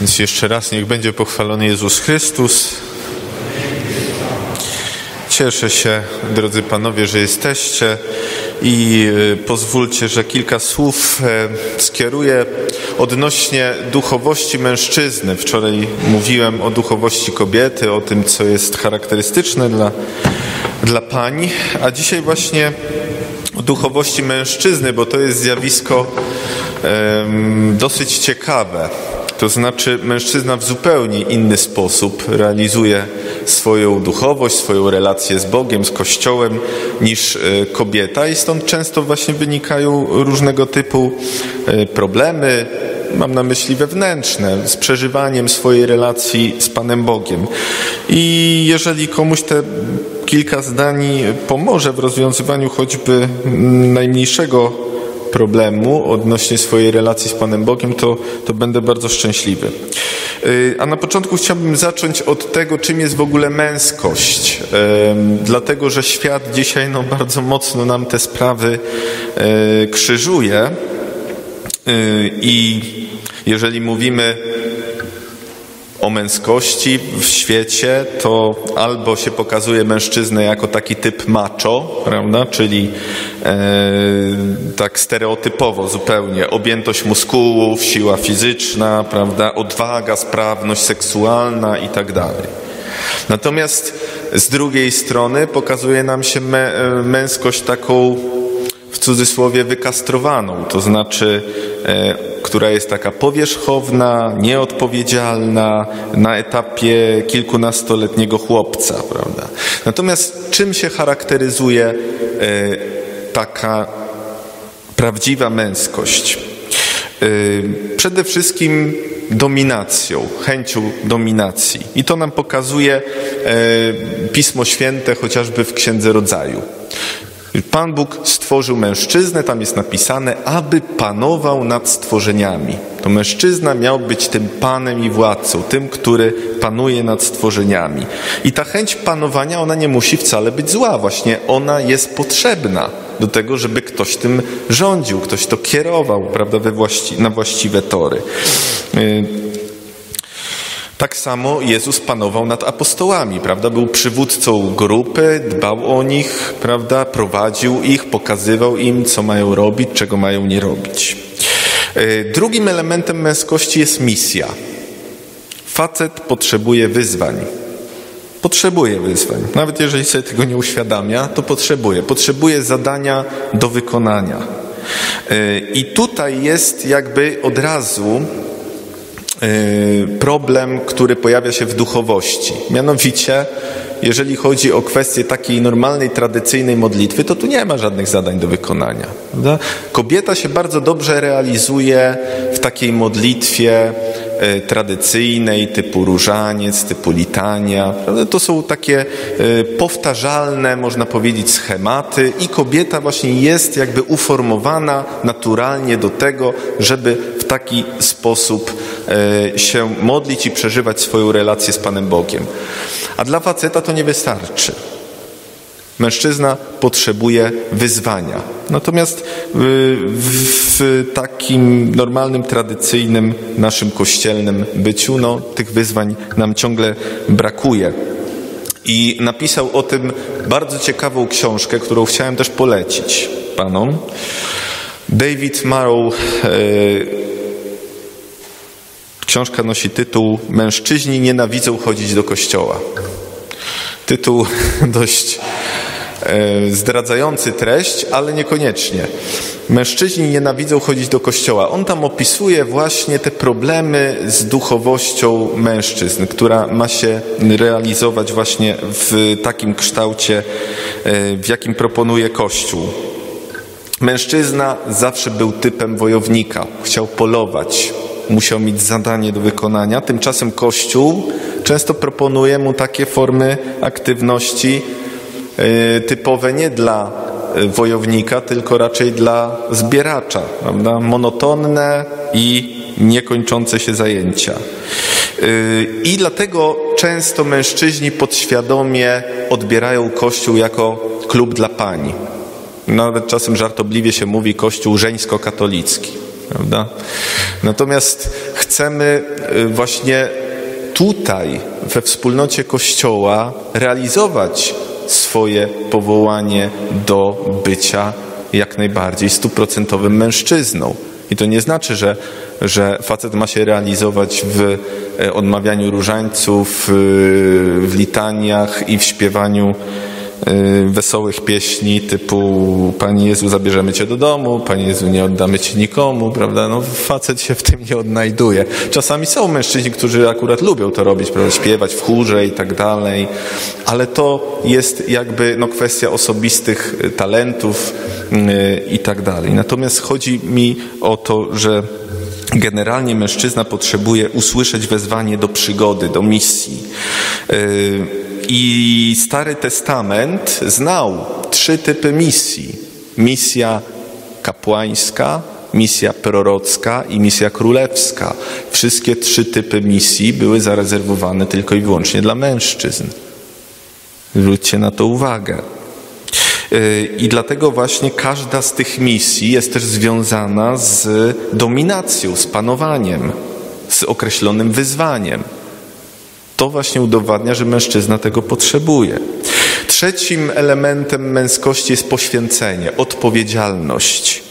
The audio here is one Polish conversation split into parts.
Więc jeszcze raz niech będzie pochwalony Jezus Chrystus. Cieszę się, drodzy panowie, że jesteście i e, pozwólcie, że kilka słów e, skieruję odnośnie duchowości mężczyzny. Wczoraj mówiłem o duchowości kobiety, o tym, co jest charakterystyczne dla, dla pań, a dzisiaj właśnie o duchowości mężczyzny, bo to jest zjawisko um, dosyć ciekawe. To znaczy, mężczyzna w zupełnie inny sposób realizuje swoją duchowość, swoją relację z Bogiem, z Kościołem niż e, kobieta, i stąd często właśnie wynikają różnego typu e, problemy, mam na myśli wewnętrzne, z przeżywaniem swojej relacji z Panem Bogiem. I jeżeli komuś te kilka zdań pomoże w rozwiązywaniu choćby najmniejszego problemu odnośnie swojej relacji z Panem Bogiem, to, to będę bardzo szczęśliwy. Y, a na początku chciałbym zacząć od tego, czym jest w ogóle męskość. Dlatego, że świat dzisiaj no, bardzo mocno nam te sprawy y, krzyżuje. Y, I jeżeli mówimy o męskości w świecie, to albo się pokazuje mężczyznę jako taki typ macho, prawda, czyli e, tak stereotypowo zupełnie. Objętość muskułów, siła fizyczna, prawda, odwaga, sprawność seksualna i tak dalej. Natomiast z drugiej strony pokazuje nam się męskość taką w cudzysłowie wykastrowaną, to znaczy e, która jest taka powierzchowna, nieodpowiedzialna na etapie kilkunastoletniego chłopca, prawda? Natomiast czym się charakteryzuje e, taka prawdziwa męskość? E, przede wszystkim dominacją, chęcią dominacji. I to nam pokazuje Pismo Święte chociażby w Księdze Rodzaju. Pan Bóg stworzył mężczyznę, tam jest napisane, aby panował nad stworzeniami. To mężczyzna miał być tym panem i władcą, tym, który panuje nad stworzeniami. I ta chęć panowania, ona nie musi wcale być zła, właśnie ona jest potrzebna do tego, żeby ktoś tym rządził, ktoś to kierował, prawda, we właści na właściwe tory. Tak samo Jezus panował nad apostołami, prawda? Był przywódcą grupy, dbał o nich, prawda? Prowadził ich, pokazywał im, co mają robić, czego mają nie robić. E, drugim elementem męskości jest misja. Facet potrzebuje wyzwań. Potrzebuje wyzwań. Nawet jeżeli sobie tego nie uświadamia, to potrzebuje. Potrzebuje zadania do wykonania. E, I tutaj jest jakby od razu problem, który pojawia się w duchowości. Mianowicie, jeżeli chodzi o kwestię takiej normalnej, tradycyjnej modlitwy, to tu nie ma żadnych zadań do wykonania. Prawda? Kobieta się bardzo dobrze realizuje w takiej modlitwie y, tradycyjnej, typu różaniec, typu litania. Prawda? To są takie y, powtarzalne, można powiedzieć, schematy i kobieta właśnie jest jakby uformowana naturalnie do tego, żeby taki sposób E, się modlić i przeżywać swoją relację z Panem Bogiem. A dla faceta to nie wystarczy. Mężczyzna potrzebuje wyzwania. Natomiast w, takim normalnym, tradycyjnym, naszym kościelnym byciu, no, tych wyzwań nam ciągle brakuje. I napisał o tym bardzo ciekawą książkę, którą chciałem też polecić panom. David Marrow e, Książka nosi tytuł Mężczyźni nienawidzą chodzić do kościoła. Tytuł dość e, zdradzający treść, ale niekoniecznie. Mężczyźni nienawidzą chodzić do kościoła. On tam opisuje właśnie te problemy z duchowością mężczyzn, która ma się realizować właśnie w takim kształcie, e, w jakim proponuje Kościół. Mężczyzna zawsze był typem wojownika, chciał polować, musiał mieć zadanie do wykonania. Tymczasem Kościół często proponuje mu takie formy aktywności e, typowe nie dla e, wojownika, tylko raczej dla zbieracza, prawda? monotonne i niekończące się zajęcia. E, I dlatego często mężczyźni podświadomie odbierają Kościół jako klub dla pani. Nawet czasem żartobliwie się mówi Kościół żeńsko-katolicki. Prawda? Natomiast chcemy y, właśnie tutaj, we wspólnocie Kościoła, realizować swoje powołanie do bycia jak najbardziej stuprocentowym mężczyzną. I to nie znaczy, że, że facet ma się realizować w e, odmawianiu różańców, y, w litaniach i w śpiewaniu wesołych pieśni typu Panie Jezu zabierzemy Cię do domu, Panie Jezu nie oddamy Cię nikomu, prawda? No facet się w tym nie odnajduje. Czasami są mężczyźni, którzy akurat lubią to robić, prawda? Śpiewać w chórze i tak dalej, ale to jest jakby no, kwestia osobistych talentów yy, i tak dalej. Natomiast chodzi mi o to, że Generalnie mężczyzna potrzebuje usłyszeć wezwanie do przygody, do misji. Yy, I Stary Testament znał trzy typy misji: misja kapłańska, misja prorocka i misja królewska. Wszystkie trzy typy misji były zarezerwowane tylko i wyłącznie dla mężczyzn. Zwróćcie na to uwagę. I dlatego właśnie każda z tych misji jest też związana z dominacją, z panowaniem, z określonym wyzwaniem. To właśnie udowadnia, że mężczyzna tego potrzebuje. Trzecim elementem męskości jest poświęcenie, odpowiedzialność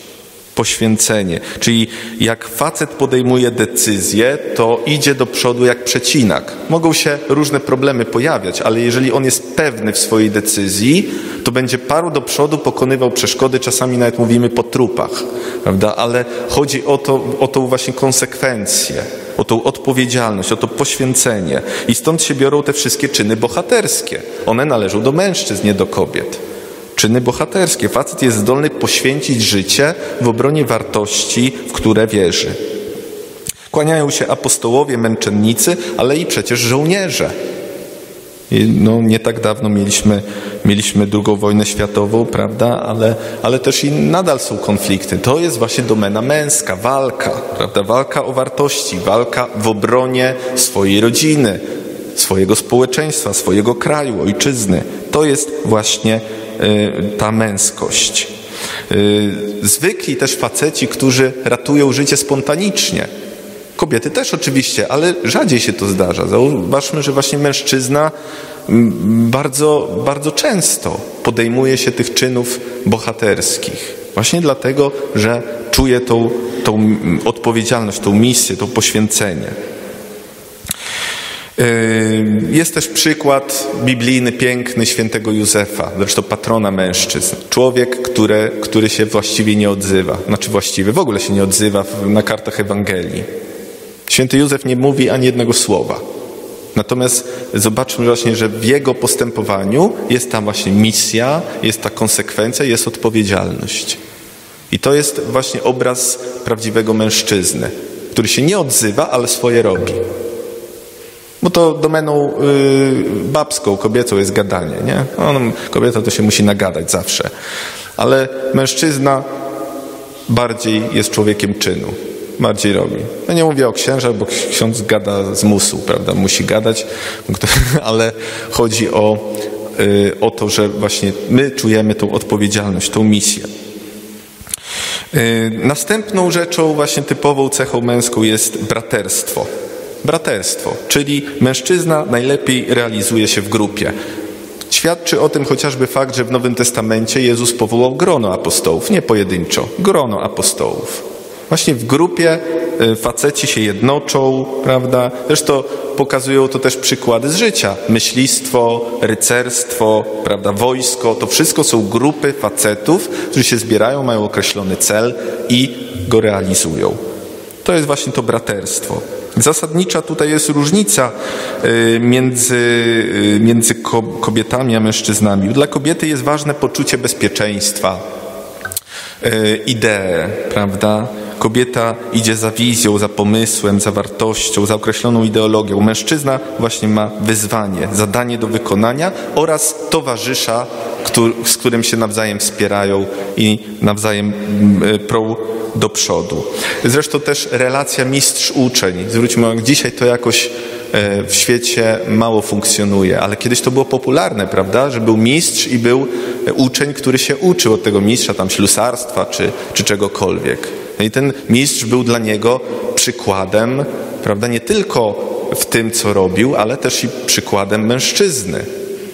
poświęcenie. Czyli jak facet podejmuje decyzję, to idzie do przodu jak przecinak. Mogą się różne problemy pojawiać, ale jeżeli on jest pewny w swojej decyzji, to będzie paru do przodu, pokonywał przeszkody, czasami nawet mówimy po trupach, prawda? Ale chodzi o to, o tą właśnie konsekwencję, o tą odpowiedzialność, o to poświęcenie. I stąd się biorą te wszystkie czyny bohaterskie. One należą do mężczyzn, nie do kobiet czyny bohaterskie. Facet jest zdolny poświęcić życie w obronie wartości, w które wierzy. Kłaniają się apostołowie, męczennicy, ale i przecież żołnierze. No, nie tak dawno mieliśmy, mieliśmy drugą wojnę światową, prawda? Ale, ale też i nadal są konflikty. To jest właśnie domena męska, walka, prawda? Walka o wartości, walka w obronie swojej rodziny, swojego społeczeństwa, swojego kraju, ojczyzny. To jest właśnie Y, ta męskość. Y, zwykli też faceci, którzy ratują życie spontanicznie. Kobiety też oczywiście, ale rzadziej się to zdarza. Zauważmy, że właśnie mężczyzna bardzo, bardzo często podejmuje się tych czynów bohaterskich. Właśnie dlatego, że czuje tą, tą odpowiedzialność, tą misję, to poświęcenie. Yy, jest też przykład biblijny, piękny świętego Józefa, zresztą patrona mężczyzn. Człowiek, który, który się właściwie nie odzywa, znaczy właściwie w ogóle się nie odzywa na kartach Ewangelii. Święty Józef nie mówi ani jednego słowa. Natomiast zobaczmy właśnie, że w jego postępowaniu jest ta właśnie misja, jest ta konsekwencja, jest odpowiedzialność. I to jest właśnie obraz prawdziwego mężczyzny, który się nie odzywa, ale swoje robi. Bo to domeną y, babską, kobiecą jest gadanie, nie? On, kobieta to się musi nagadać zawsze. Ale mężczyzna bardziej jest człowiekiem czynu. Bardziej robi. No nie mówię o księżach, bo ksiądz gada z musu, prawda? Musi gadać, ale chodzi o, y, o to, że właśnie my czujemy tą odpowiedzialność, tą misję. Y, następną rzeczą, właśnie typową cechą męską jest braterstwo braterstwo, czyli mężczyzna najlepiej realizuje się w grupie. Świadczy o tym chociażby fakt, że w Nowym Testamencie Jezus powołał grono apostołów, nie pojedynczo, grono apostołów. Właśnie w grupie y, faceci się jednoczą, prawda? Zresztą pokazują to też przykłady z życia. Myślistwo, rycerstwo, prawda, wojsko, to wszystko są grupy facetów, którzy się zbierają, mają określony cel i go realizują. To jest właśnie to braterstwo. Zasadnicza tutaj jest różnica y, między, y, między kobietami a mężczyznami. Dla kobiety jest ważne poczucie bezpieczeństwa, idee, prawda? Kobieta idzie za wizją, za pomysłem, za wartością, za określoną ideologią. Mężczyzna właśnie ma wyzwanie, zadanie do wykonania oraz towarzysza, z którym się nawzajem wspierają i nawzajem mm, prą do przodu. Zresztą też relacja mistrz-uczeń. Zwróćmy uwagę, dzisiaj to jakoś e, w świecie mało funkcjonuje, ale kiedyś to było popularne, prawda, że był mistrz i był uczeń, który się uczył od tego mistrza, tam ślusarstwa czy, czy czegokolwiek. No i ten mistrz był dla niego przykładem, prawda, nie tylko w tym, co robił, ale też i przykładem mężczyzny.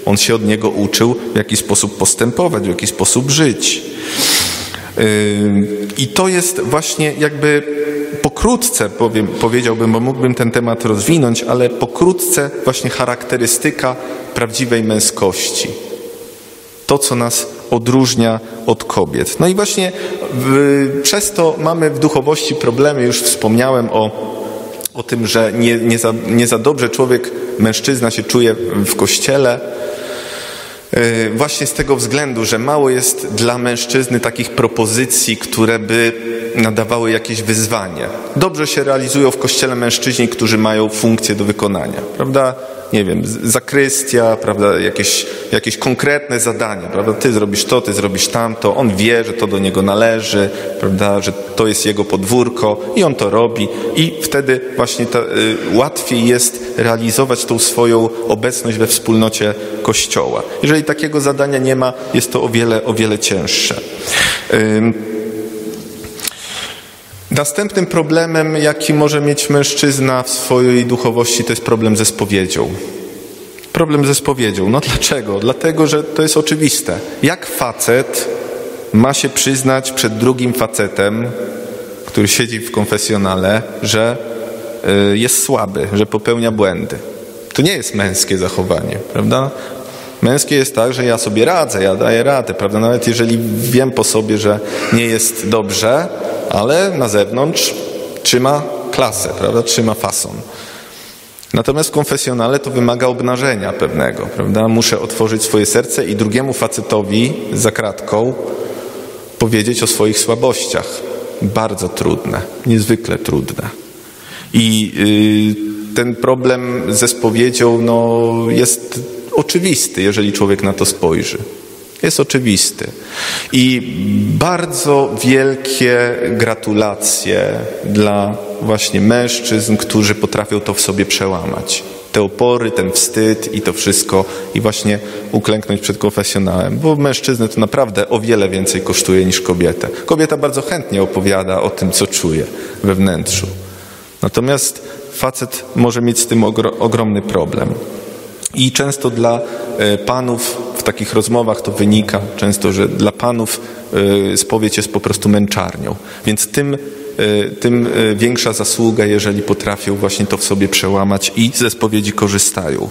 On się od niego uczył, w jaki sposób postępować, w jaki sposób żyć. I to jest właśnie jakby pokrótce, powiem, powiedziałbym, bo mógłbym ten temat rozwinąć, ale pokrótce właśnie charakterystyka prawdziwej męskości. To, co nas odróżnia od kobiet. No i właśnie w, przez to mamy w duchowości problemy. Już wspomniałem o, o tym, że nie, nie, za, nie za dobrze człowiek, mężczyzna się czuje w kościele E, właśnie z tego względu, że mało jest dla mężczyzny takich propozycji, które by nadawały jakieś wyzwanie. Dobrze się realizują w kościele mężczyźni, którzy mają funkcję do wykonania, prawda? Nie wiem, zakrystia, prawda, jakieś, jakieś konkretne zadania, prawda, ty zrobisz to, ty zrobisz tamto, on wie, że to do niego należy, prawda, że to jest jego podwórko i on to robi i wtedy właśnie ta, y, łatwiej jest realizować tą swoją obecność we wspólnocie Kościoła. Jeżeli takiego zadania nie ma, jest to o wiele, o wiele cięższe. Y, Następnym problemem, jaki może mieć mężczyzna w swojej duchowości, to jest problem ze spowiedzią. Problem ze spowiedzią. No dlaczego? Dlatego, że to jest oczywiste. Jak facet ma się przyznać przed drugim facetem, który siedzi w konfesjonale, że y, jest słaby, że popełnia błędy? To nie jest męskie zachowanie, prawda? Męskie jest tak, że ja sobie radzę, ja daję radę, prawda? Nawet jeżeli wiem po sobie, że nie jest dobrze, ale na zewnątrz trzyma klasę, prawda? Trzyma fason. Natomiast w konfesjonale to wymaga obnażenia pewnego, prawda? Muszę otworzyć swoje serce i drugiemu facetowi za kratką powiedzieć o swoich słabościach. Bardzo trudne, niezwykle trudne. I yy, ten problem ze spowiedzią no, jest oczywisty, jeżeli człowiek na to spojrzy jest oczywisty. I bardzo wielkie gratulacje dla właśnie mężczyzn, którzy potrafią to w sobie przełamać. Te opory, ten wstyd i to wszystko i właśnie uklęknąć przed konfesjonałem, bo mężczyznę to naprawdę o wiele więcej kosztuje niż kobietę. Kobieta bardzo chętnie opowiada o tym, co czuje we wnętrzu. Natomiast facet może mieć z tym ogromny problem. I często dla e, panów takich rozmowach to wynika często, że dla panów e, spowiedź jest po prostu męczarnią. Więc tym, e, tym większa zasługa, jeżeli potrafią właśnie to w sobie przełamać i ze spowiedzi korzystają.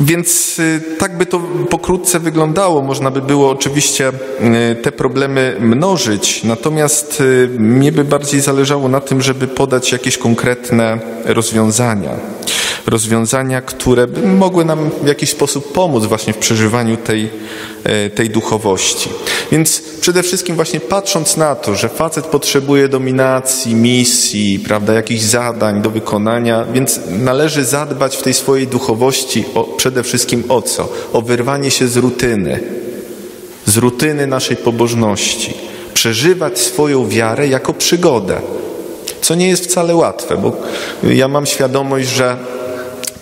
Więc y, tak by to pokrótce wyglądało. Można by było oczywiście y, te problemy mnożyć, natomiast y, mnie by bardziej zależało na tym, żeby podać jakieś konkretne rozwiązania. Rozwiązania, które by mogły nam w jakiś sposób pomóc właśnie w przeżywaniu tej, tej duchowości. Więc przede wszystkim właśnie patrząc na to, że facet potrzebuje dominacji, misji, prawda, jakichś zadań do wykonania, więc należy zadbać w tej swojej duchowości o, przede wszystkim o co? O wyrwanie się z rutyny, z rutyny naszej pobożności. Przeżywać swoją wiarę jako przygodę, co nie jest wcale łatwe, bo ja mam świadomość, że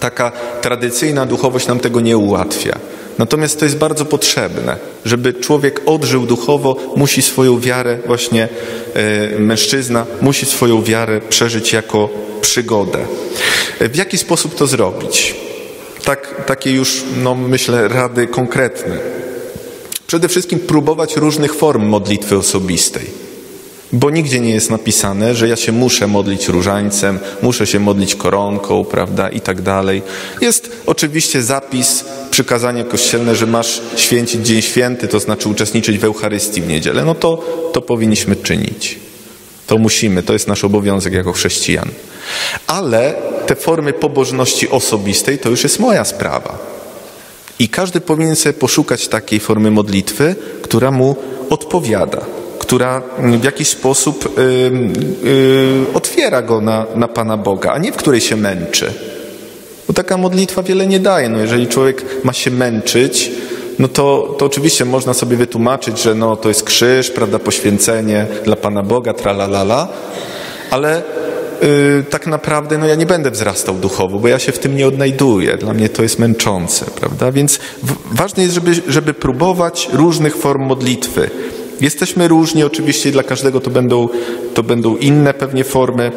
taka tradycyjna duchowość nam tego nie ułatwia. Natomiast to jest bardzo potrzebne. Żeby człowiek odżył duchowo, musi swoją wiarę, właśnie e, mężczyzna, musi swoją wiarę przeżyć jako przygodę. W jaki sposób to zrobić? Tak, takie już, no, myślę, rady konkretne. Przede wszystkim próbować różnych form modlitwy osobistej. Bo nigdzie nie jest napisane, że ja się muszę modlić różańcem, muszę się modlić koronką, prawda, i tak dalej. Jest oczywiście zapis, przykazanie kościelne, że masz święcić Dzień Święty, to znaczy uczestniczyć w Eucharystii w niedzielę. No to, to powinniśmy czynić. To musimy, to jest nasz obowiązek jako chrześcijan. Ale te formy pobożności osobistej to już jest moja sprawa. I każdy powinien sobie poszukać takiej formy modlitwy, która mu odpowiada która w jakiś sposób y, y, otwiera go na, na Pana Boga, a nie w której się męczy. Bo taka modlitwa wiele nie daje. No jeżeli człowiek ma się męczyć, no to, to oczywiście można sobie wytłumaczyć, że no, to jest krzyż, prawda, poświęcenie dla Pana Boga, tralalala, ale yy, tak naprawdę no, ja nie będę wzrastał duchowo, bo ja się w tym nie odnajduję. Dla mnie to jest męczące, prawda? Więc w, ważne jest, żeby, żeby próbować różnych form modlitwy Jesteśmy różni, oczywiście dla każdego to będą, to będą inne pewnie formy,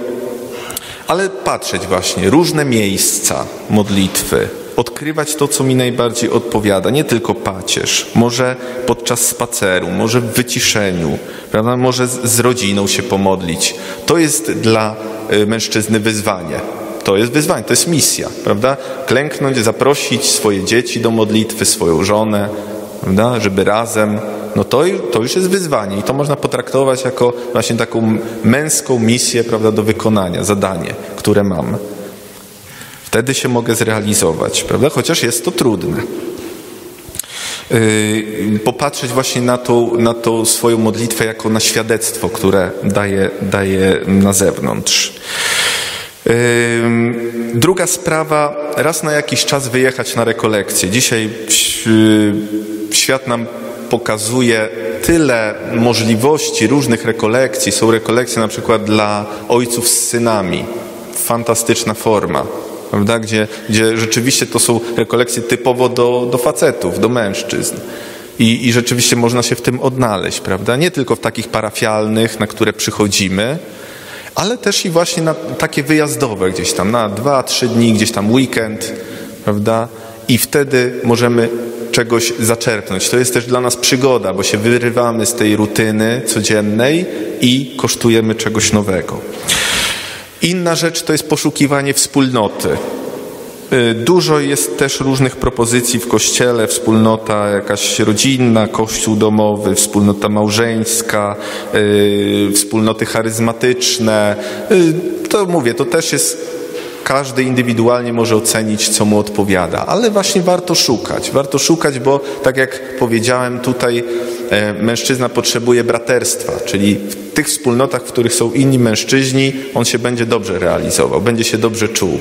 ale patrzeć właśnie, różne miejsca modlitwy, odkrywać to, co mi najbardziej odpowiada, nie tylko pacierz, może podczas spaceru, może w wyciszeniu, prawda? może z, rodziną się pomodlić. To jest dla y, mężczyzny wyzwanie. To jest wyzwanie, to jest misja, prawda? Klęknąć, zaprosić swoje dzieci do modlitwy, swoją żonę, prawda? żeby razem. No to, to już jest wyzwanie i to można potraktować jako właśnie taką męską misję, prawda, do wykonania, zadanie, które mam. Wtedy się mogę zrealizować, prawda? Chociaż jest to trudne. Yy, popatrzeć właśnie na tą, na tą swoją modlitwę jako na świadectwo, które daje, daje na zewnątrz. Yy, druga sprawa, raz na jakiś czas wyjechać na rekolekcję. Dzisiaj yy, świat nam pokazuje tyle możliwości różnych rekolekcji. Są rekolekcje na przykład dla ojców z synami. Fantastyczna forma prawda? Gdzie, gdzie rzeczywiście to są rekolekcje typowo do, do facetów, do mężczyzn. I, I rzeczywiście można się w tym odnaleźć, prawda? Nie tylko w takich parafialnych, na które przychodzimy, ale też i właśnie na takie wyjazdowe gdzieś tam, na dwa, trzy dni, gdzieś tam weekend, prawda? I wtedy możemy czegoś zaczerpnąć. To jest też dla nas przygoda, bo się wyrywamy z tej rutyny codziennej i kosztujemy czegoś nowego. Inna rzecz to jest poszukiwanie wspólnoty. Y, dużo jest też różnych propozycji w kościele, wspólnota jakaś rodzinna, kościół domowy, wspólnota małżeńska, yy, wspólnoty charyzmatyczne. Yy, to mówię, to też jest każdy indywidualnie może ocenić, co mu odpowiada, ale właśnie warto szukać. Warto szukać, bo tak jak powiedziałem, tutaj e, mężczyzna potrzebuje braterstwa, czyli w tych wspólnotach, w których są inni mężczyźni, on się będzie dobrze realizował, będzie się dobrze czuł.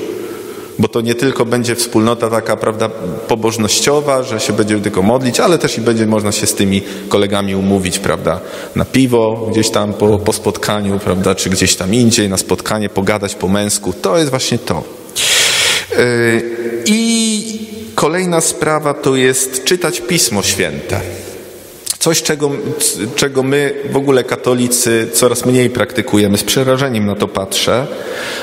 Bo to nie tylko będzie wspólnota taka, prawda, pobożnościowa, że się będzie tylko modlić, ale też i będzie można się z tymi kolegami umówić, prawda, na piwo gdzieś tam po, po spotkaniu, prawda, czy gdzieś tam indziej na spotkanie, pogadać po męsku. To jest właśnie to. Yy, I kolejna sprawa to jest czytać Pismo Święte. Coś, czego, czego my w ogóle katolicy coraz mniej praktykujemy, z przerażeniem na to patrzę.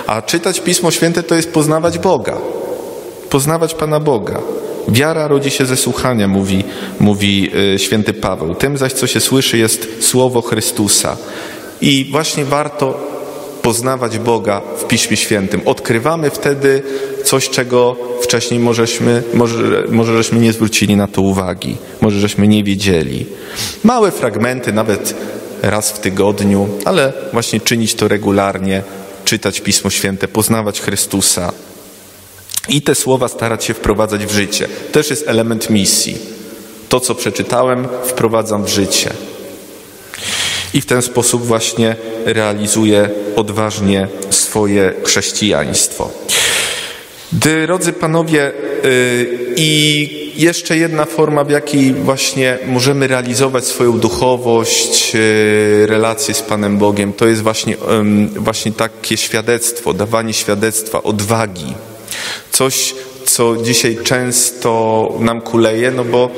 A czytać Pismo Święte to jest poznawać Boga. Poznawać Pana Boga. Wiara rodzi się ze słuchania, mówi, mówi y, święty Paweł. Tym zaś, co się słyszy, jest słowo Chrystusa. I właśnie warto poznawać Boga w Piśmie Świętym. Odkrywamy wtedy coś, czego wcześniej możeśmy, może, może żeśmy nie zwrócili na to uwagi, może żeśmy nie wiedzieli. Małe fragmenty, nawet raz w tygodniu, ale właśnie czynić to regularnie, czytać Pismo Święte, poznawać Chrystusa i te słowa starać się wprowadzać w życie. Też jest element misji. To, co przeczytałem, wprowadzam w życie. I w ten sposób właśnie realizuje odważnie swoje chrześcijaństwo. Drodzy panowie, y, i jeszcze jedna forma, w jakiej właśnie możemy realizować swoją duchowość, y, relacje z Panem Bogiem, to jest właśnie, właśnie takie świadectwo, dawanie świadectwa, odwagi. Coś, co dzisiaj często nam kuleje, no bo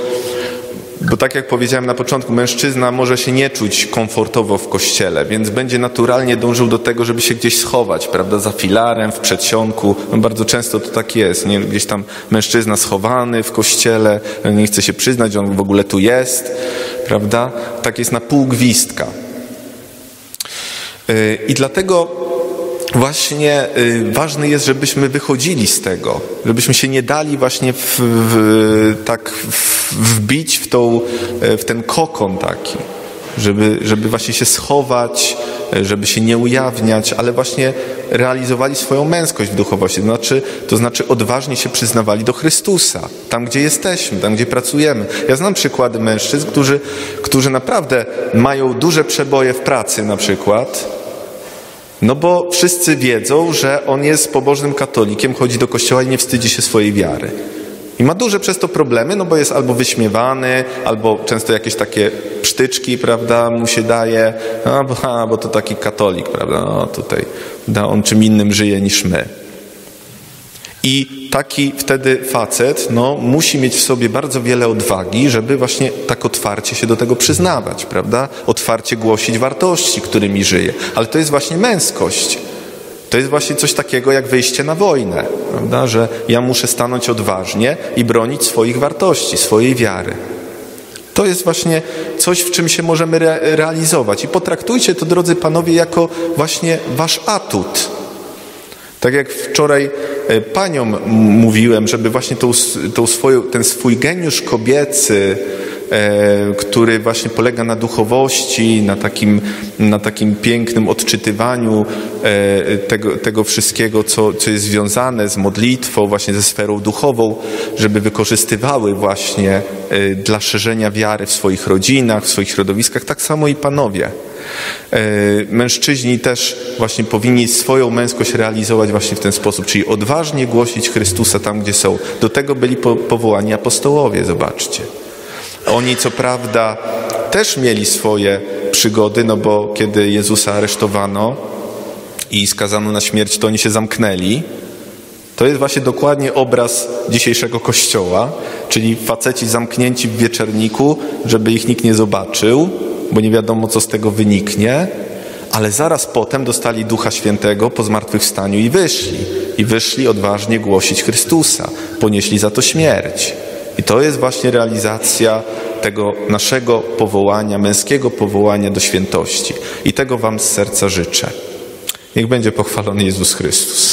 bo tak jak powiedziałem na początku, mężczyzna może się nie czuć komfortowo w kościele, więc będzie naturalnie dążył do tego, żeby się gdzieś schować, prawda, za filarem, w przedsionku. No bardzo często to tak jest, nie? Gdzieś tam mężczyzna schowany w kościele, nie chce się przyznać, że on w ogóle tu jest, prawda? Tak jest na pół gwizdka. Yy, I dlatego właśnie y, ważne jest, żebyśmy wychodzili z tego, żebyśmy się nie dali właśnie w, w, tak w, wbić w, tą, y, w ten kokon taki, żeby, żeby właśnie się schować, y, żeby się nie ujawniać, ale właśnie realizowali swoją męskość w duchowości. To znaczy, to znaczy odważnie się przyznawali do Chrystusa, tam gdzie jesteśmy, tam gdzie pracujemy. Ja znam przykłady mężczyzn, którzy, którzy naprawdę mają duże przeboje w pracy na przykład, no bo wszyscy wiedzą, że on jest pobożnym katolikiem, chodzi do kościoła i nie wstydzi się swojej wiary. I ma duże przez to problemy, no bo jest albo wyśmiewany, albo często jakieś takie psztyczki, prawda, mu się daje, no bo, a, bo to taki katolik, prawda, no tutaj, da, on czym innym żyje niż my. I taki wtedy facet no, musi mieć w sobie bardzo wiele odwagi, żeby właśnie tak otwarcie się do tego przyznawać, prawda? Otwarcie głosić wartości, którymi żyje. Ale to jest właśnie męskość. To jest właśnie coś takiego jak wyjście na wojnę, prawda? Że ja muszę stanąć odważnie i bronić swoich wartości, swojej wiary. To jest właśnie coś, w czym się możemy re realizować. I potraktujcie to, drodzy panowie, jako właśnie wasz atut. Tak jak wczoraj e, paniom mówiłem, żeby właśnie tą, tą swoją, ten swój geniusz kobiecy, który właśnie polega na duchowości, na takim, na takim pięknym odczytywaniu e, tego, tego wszystkiego, co, co jest związane z modlitwą, właśnie ze sferą duchową, żeby wykorzystywały właśnie dla szerzenia wiary w swoich rodzinach, w swoich środowiskach, tak samo i panowie. Mężczyźni też właśnie powinni swoją męskość realizować właśnie w ten sposób, czyli odważnie głosić Chrystusa tam, gdzie są. Do tego byli powołani apostołowie, zobaczcie. Oni co prawda też mieli swoje przygody, no bo kiedy Jezusa aresztowano i skazano na śmierć, to oni się zamknęli. To jest właśnie dokładnie obraz dzisiejszego kościoła, czyli faceci zamknięci w wieczerniku, żeby ich nikt nie zobaczył, bo nie wiadomo, co z tego wyniknie, ale zaraz potem dostali Ducha Świętego po zmartwychwstaniu i wyszli. I wyszli odważnie głosić Chrystusa. Ponieśli za to śmierć. To jest właśnie realizacja tego naszego powołania, męskiego powołania do świętości. I tego Wam z serca życzę. Niech będzie pochwalony Jezus Chrystus.